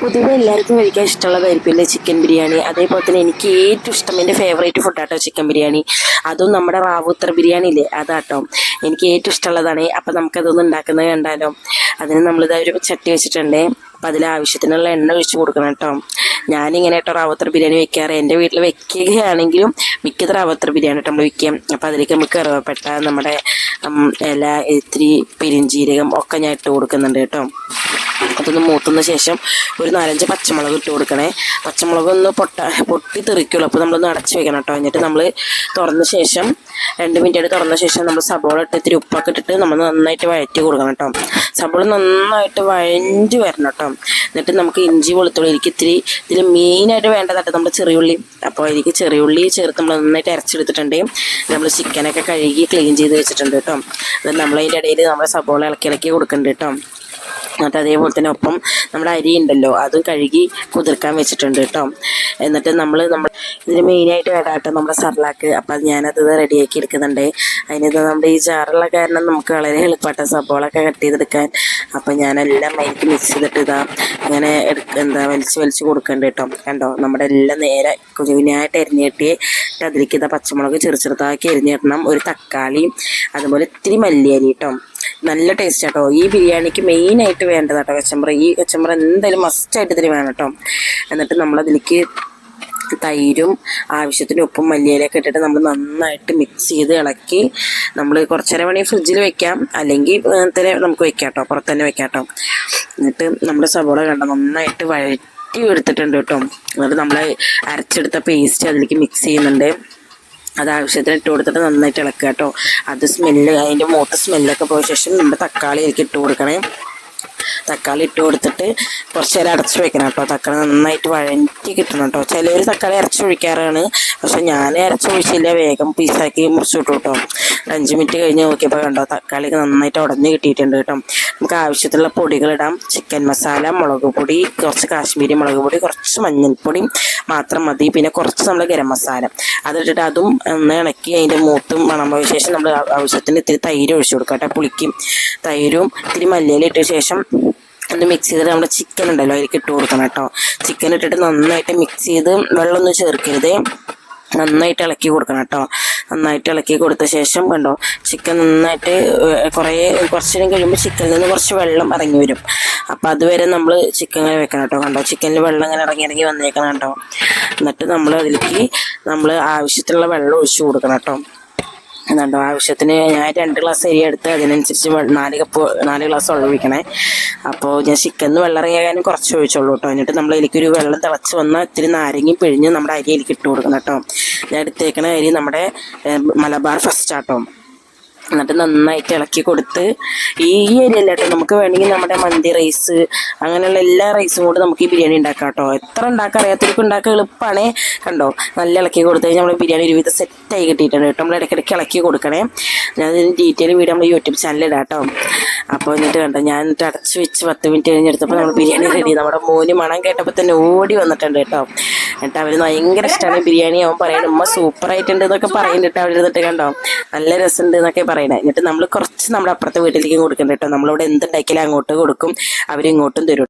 പൊതുവെ എല്ലാവർക്കും കഴിക്കാൻ ഇഷ്ടമുള്ളതായിരിക്കില്ലേ ചിക്കൻ ബിരിയാണി. അതേപോലെ തന്നെ എനിക്ക് ഏറ്റവും ഇഷ്ടം എന്റെ ഫേവറേറ്റ് ഫുഡാട്ടോ ചിക്കൻ ബിരിയാണി. അതും നമ്മുടെ റാവുത്തർ ബിരിയാണി ഇല്ലേ? അതാട്ടോ. എനിക്ക് ഏറ്റവും ഇഷ്ടമുള്ളതാണ്. അപ്പം നമുക്കതൊന്ന് ഉണ്ടാക്കുന്നത് കണ്ടാലോ? അതിന് നമ്മളിതാ ഒരു ചട്ടി വെച്ചിട്ടുണ്ട്. അപ്പം അതിൽ ആവശ്യത്തിനുള്ള എണ്ണ ഒഴിച്ച് കൊടുക്കണം കേട്ടോ. ഞാനിങ്ങനെ കേട്ടോ റാവത്തർ ബിരിയാണി വെക്കാറ്. എന്റെ വീട്ടിൽ വെക്കുകയാണെങ്കിലും മിക്കത് റാവത്തർ ബിരിയാണി കേട്ടോ നമ്മൾ വെക്കാം അപ്പം അതിലേക്ക് നമുക്ക് കറുവപ്പെട്ട നമ്മുടെ ഇല ഇത്തിരി പെരിഞ്ചീരകം ഒക്കെ ഞാൻ ഇട്ട് കൊടുക്കുന്നുണ്ട് കേട്ടോ. അതൊന്ന് മൂത്തുന്ന ശേഷം ഒരു നാലഞ്ച് പച്ചമുളക് ഇട്ട് കൊടുക്കണേ. പച്ചമുളക് ഒന്ന് പൊട്ട പൊട്ടി തെറിക്കുള്ളൂ. അപ്പോൾ നമ്മളൊന്ന് അടച്ച് വെക്കണം കേട്ടോ എന്നിട്ട് നമ്മൾ തുറന്ന ശേഷം രണ്ട് മിനിറ്റ് തുറന്ന ശേഷം നമ്മൾ സബോള ഇട്ട് ഇത്തിരി ഉപ്പൊക്കെ ഇട്ടിട്ട് നമ്മൾ നന്നായിട്ട് വഴറ്റി കൊടുക്കണം കേട്ടോ സബോള നന്നായിട്ട് വഴഞ്ഞ് വരണം കേട്ടോ എന്നിട്ട് നമുക്ക് ഇഞ്ചി വെളുത്തുള്ളി എനിക്ക് ഇത്തിരി ഇതിൽ മെയിനായിട്ട് വേണ്ടതായിട്ട് നമ്മുടെ ചെറിയുള്ളി. അപ്പോൾ അതിലേക്ക് ചെറിയുള്ളി ചേർത്ത് നമ്മൾ നന്നായിട്ട് അരച്ചെടുത്തിട്ടുണ്ട്. നമ്മൾ ചിക്കനൊക്കെ കഴുകി ക്ലീൻ ചെയ്ത് വെച്ചിട്ടുണ്ട് കേട്ടോ അത് നമ്മളതിന്റെ ഇടയിൽ നമ്മുടെ സബോള ഇളക്കി ഇളക്കി കൊടുക്കുന്നുണ്ട് കേട്ടോ എന്നിട്ട് അതേപോലെ തന്നെ ഒപ്പം നമ്മുടെ അരി ഉണ്ടല്ലോ അതും കഴുകി കുതിർക്കാൻ വെച്ചിട്ടുണ്ട് കേട്ടോ. എന്നിട്ട് നമ്മൾ നമ്മൾ ഇതിന് മെയിനായിട്ട് വേണ്ട കേട്ടോ നമ്മുടെ സർലാക്ക്. അപ്പം അത് ഞാനത് റെഡിയാക്കി എടുക്കുന്നുണ്ട്. അതിനിത് നമ്മുടെ ഈ ചാറുള്ള കാരണം നമുക്ക് വളരെ എളുപ്പമായിട്ട് സബോളൊക്കെ കട്ട് ചെയ്തെടുക്കാൻ. അപ്പം ഞാനെല്ലാം അതിലേക്ക് മിക്സ് ചെയ്തിട്ട് ഇതാ അങ്ങനെ എടുക്ക എന്താ വലിച്ച് വലിച്ച് കൊടുക്കേണ്ടത് കേട്ടോ. കണ്ടോ? നമ്മുടെ എല്ലാം നേരെ കുഞ്ഞുകുഞ്ഞായിട്ട് എരിഞ്ഞിട്ട് അതിലേക്ക് ഇതാ പച്ചമുളക് ചെറു ചെറുതാക്കി എരിഞ്ഞിടണം ഒരു തക്കാളി അതുപോലെ ഇത്തിരി മല്ലിയരി കേട്ടോ. നല്ല ടേസ്റ്റ് കേട്ടോ ഈ ബിരിയാണിക്ക് മെയിനായിട്ട് വേണ്ടത് കേട്ടോ കച്ചമ്പറ. ഈ കച്ചമ്പറ എന്തായാലും മസ്റ്റായിട്ട് ഇതിന് വേണം കേട്ടോ എന്നിട്ട് നമ്മളതിലേക്ക് തൈരും ആവശ്യത്തിന് ഉപ്പും മല്ലിയിലൊക്കെ ഇട്ടിട്ട് നമ്മൾ നന്നായിട്ട് മിക്സ് ചെയ്ത് ഇളക്കി നമ്മൾ കുറച്ച് നേരം വേണമെങ്കിൽ ഫ്രിഡ്ജിൽ വെക്കാം. അല്ലെങ്കിൽ തന്നെ നമുക്ക് വെക്കാം കേട്ടോ പുറത്ത് തന്നെ വെക്കാം കേട്ടോ എന്നിട്ട് നമ്മുടെ സവോള കണ്ട? നന്നായിട്ട് വഴറ്റി എടുത്തിട്ടുണ്ട് കേട്ടോ എന്നിട്ട് നമ്മൾ അരച്ചെടുത്ത പേസ്റ്റ് അതിലേക്ക് മിക്സ് ചെയ്യുന്നുണ്ട്. അത് ആവശ്യത്തിന് ഇട്ട് കൊടുത്തിട്ട് നന്നായിട്ട് ഇളക്കുക കേട്ടോ. അത് സ്മെല്ല് അതിന്റെ മൂത്ത സ്മെല്ലൊക്കെ പോയ ശേഷം നമ്മുടെ തക്കാളി ഇട്ട് കൊടുക്കണേ. തക്കാളി ഇട്ട് കൊടുത്തിട്ട് കുറച്ച് നേരം അടച്ച് വെക്കണം കേട്ടോ. തക്കാളി നന്നായിട്ട് വഴറ്റി കിട്ടണം കേട്ടോ. ചിലർ തക്കാളി അരച്ച് ഒഴിക്കാറാണ്. പക്ഷെ ഞാൻ അരച്ച് ഒഴിച്ചില്ല. വേഗം പീസാക്കി മുറിച്ചിട്ടു കേട്ടോ. അഞ്ച് മിനിറ്റ് കഴിഞ്ഞ് നോക്കിയപ്പോൾ കണ്ടോ തക്കാളി നന്നായിട്ട് ഉടഞ്ഞ് കിട്ടിയിട്ടുണ്ട് കേട്ടോ. നമുക്ക് ആവശ്യത്തിലുള്ള പൊടികളിടാം ചിക്കൻ മസാല മുളക് പൊടി കുറച്ച് കാശ്മീരി മുളക് പൊടി കുറച്ച് മഞ്ഞൾപ്പൊടി മാത്രം മതി. പിന്നെ കുറച്ച് നമ്മൾ ഗരം മസാല. അതിട്ടിട്ട് അതും ഒന്ന് ഇണക്കി അതിന്റെ മൂത്തും മണം ശേഷം നമ്മൾ ആവശ്യത്തിന് ഇത്തിരി തൈര് ഒഴിച്ചു കൊടുക്കാം കേട്ടോ. പുളിക്കും തൈരും ഇത്തിരി മല്ലിയിലിട്ട ശേഷം ഒന്ന് മിക്സ് ചെയ്തിട്ട് നമ്മുടെ ചിക്കൻ ഉണ്ടല്ലോ അതിലേക്ക് ഇട്ട് കൊടുക്കണം കേട്ടോ. ചിക്കൻ ഇട്ടിട്ട് നന്നായിട്ട് മിക്സ് ചെയ്ത് വെള്ളമൊന്നും ചേർക്കരുത്. നന്നായിട്ട് ഇളക്കി കൊടുക്കണം കേട്ടോ. നന്നായിട്ട് ഇളക്കി കൊടുത്ത ശേഷം കണ്ടോ ചിക്കൻ നന്നായിട്ട് കുറേ കുറച്ച് നേരം കഴിയുമ്പോൾ ചിക്കനിൽ നിന്ന് കുറച്ച് വെള്ളം ഇറങ്ങി വരും. അപ്പോൾ അതുവരെ നമ്മൾ ചിക്കൻ വെക്കണം കേട്ടോ. കണ്ടോ ചിക്കനിൽ വെള്ളം ഇങ്ങനെ ഇറങ്ങി ഇറങ്ങി വന്നേക്കണം കേട്ടോ. എന്നിട്ട് നമ്മൾ അതിലേക്ക് നമ്മൾ ആവശ്യത്തിലുള്ള വെള്ളം ഒഴിച്ചു കൊടുക്കണം കേട്ടോ. എന്നുണ്ടോ ആവശ്യത്തിന് ഞാൻ രണ്ട് ഗ്ലാസ് അരി എടുത്ത് അതിനനുസരിച്ച് നാല് കപ്പ് നാല് ഗ്ലാസ് വെള്ളം ഒഴിക്കണേ. അപ്പോൾ ഞാൻ ചിക്കനിന്ന് വെള്ളം ഇറങ്ങിയാലും കുറച്ച് ഒഴിച്ചുള്ളൂ കേട്ടോ എന്നിട്ട് നമ്മൾ എനിക്കൊരു വെള്ളം തിളച്ച് വന്നാൽ ഇത്തിരി നാരങ്ങി പിഴിഞ്ഞ് നമ്മുടെ അരി അതിലേക്ക് ഇട്ട് കൊടുക്കണം കേട്ടോ ഞാൻ എടുത്തേക്കണ അരി നമ്മുടെ മലബാർ ഫസ്റ്റ് ആട്ടോ എന്നിട്ട് നന്നായിട്ട് ഇളക്കി കൊടുത്ത് ഈ ഈ അരി അല്ല കേട്ടോ നമുക്ക് വേണമെങ്കിൽ നമ്മുടെ മന്തി റൈസ് അങ്ങനെയുള്ള എല്ലാ റൈസും കൂടെ നമുക്ക് ഈ ബിരിയാണി ഉണ്ടാക്കാം കേട്ടോ. എത്ര ഉണ്ടാക്കാൻ അറിയാത്തവർക്ക് ഉണ്ടാക്കാൻ എളുപ്പമാണ് കണ്ടോ? നല്ല ഇളക്കി കൊടുത്ത് നമ്മുടെ ബിരിയാണി ഒരുവിധം സെറ്റായി കിട്ടിയിട്ടുണ്ട് കേട്ടോ. നമ്മൾ ഇടയ്ക്കിടയ്ക്ക് ഇളക്കി കൊടുക്കണേ. ഞാൻ ഡീറ്റെയിൽ വീഡിയോ നമ്മൾ യൂട്യൂബ് ചാനലിൽ ഇടാം കേട്ടോ. അപ്പോൾ എന്നിട്ട് കണ്ടോ ഞാൻ എന്നിട്ട് അടച്ച് വെച്ച് പത്ത് മിനിറ്റ് കഴിഞ്ഞെടുത്തപ്പോൾ നമ്മൾ ബിരിയാണി റെഡി നമ്മുടെ മോന് മണം കേട്ടപ്പോൾ തന്നെ ഓടി വന്നിട്ടുണ്ട് കേട്ടോ. എന്നിട്ട് അവർ ഭയങ്കര ഇഷ്ടമാണ് ബിരിയാണി. അവൻ പറയണം ഉമ്മ സൂപ്പർ ആയിട്ടുണ്ട് എന്നൊക്കെ പറയുന്നുണ്ട് അവിടെ ഇരുന്നിട്ട് കണ്ടോ. നല്ല രസമുണ്ട് എന്നൊക്കെ പറയണേ. എന്നിട്ട് നമ്മൾ കുറച്ച് നമ്മുടെ അപ്പുറത്തെ വീട്ടിലേക്ക് കൊടുക്കുന്നുണ്ട് കേട്ടോ. നമ്മളിവിടെ എന്തുണ്ടാക്കിയാലും അങ്ങോട്ട് കൊടുക്കും. അവരിങ്ങോട്ടും തരും.